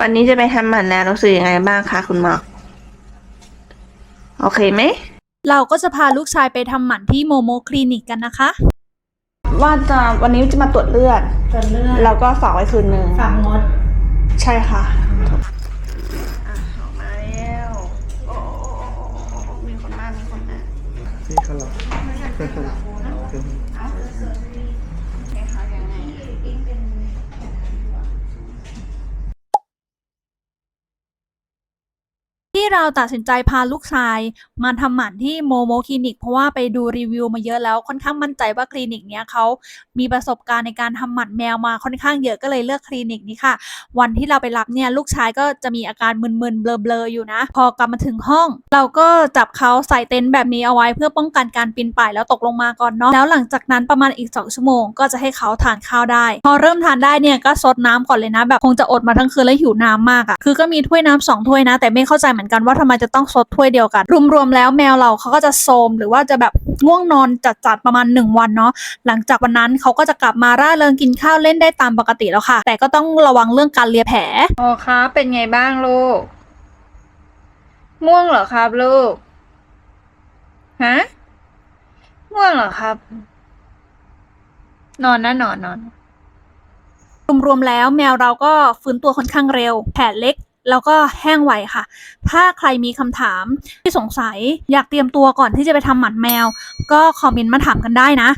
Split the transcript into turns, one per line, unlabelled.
วันนี้จะไปทำหมันแล้วรู้สึกยังไงบ้างคะคุณหมอ โอเคไหม
เราก็จะพาลูกชายไปทำหมันที่โมโมคลินิกกันนะคะ
ว่าจะวันนี้จะมาตรวจเลือด
จนเลือด
แล้วก็ฝากไว้คืนนึง
ฝังงด
ใช่ค่ะอะออกมาแล้วโอ้มีคนมา มีคนมา
นี่เขาหรอ
เราตัดสินใจพาลูกชาย มาทำหมันที่โมโมคลินิก เพราะว่าไปดูรีวิวมาเยอะแล้วค่อนข้างมั่นใจว่าคลินิกเนี้ยเขามีประสบการณ์ในการทำหมันแมวมาค่อนข้างเยอะก็เลยเลือกคลินิกนี้ค่ะ วันที่เราไปรับเนี่ยลูกชายก็จะมีอาการมึนๆเบลอๆอยู่นะ พอกลับมาถึงห้อง เราก็จับเขาใส่เต็นท์แบบนี้เอาไว้เพื่อป้องกันการปีนป่ายแล้วตกลงมาก่อนเนาะแล้วหลังจากนั้นประมาณอีก 2 ชั่วโมง ก็จะให้เขาทานข้าวได้ พอเริ่มทานได้เนี่ยก็ซดน้ำก่อนเลยนะ แบบคงจะอดมาทั้งคืนแล้วหิวน้ำมากอะ่ะคือก็มีถ้วยน้ำสองถ้วยนะ แต่ไม่เข้าใจเหมือนกันว่าทำไมจะต้องซดถ้วยเดียวกัน รวมๆแล้วแมวเราเขาก็จะโซมหรือว่าจะแบบง่วงนอนจัดๆประมาณ 1 วันเนาะหลังจากวันนั้นเขาก็จะกลับมาร่าเริงกินข้าวเล่นได้ตามปกติแล้วค่ะ แต่ก็ต้องระวังเรื่องการเลียแผล
โอ้ครับเป็นไงบ้างลูกง่วงเหรอครับลูกฮะง่วงเหรอครับ นอนนะนอนนอน
รวมๆแล้วแมวเราก็ฟื้นตัวค่อนข้างเร็ว แผลเล็ก แล้วก็แห้งไวค่ะ ถ้าใครมีคำถามที่สงสัยอยากเตรียมตัวก่อนที่จะไปทำหมันแมว ก็คอมเมนต์มาถามกันได้นะ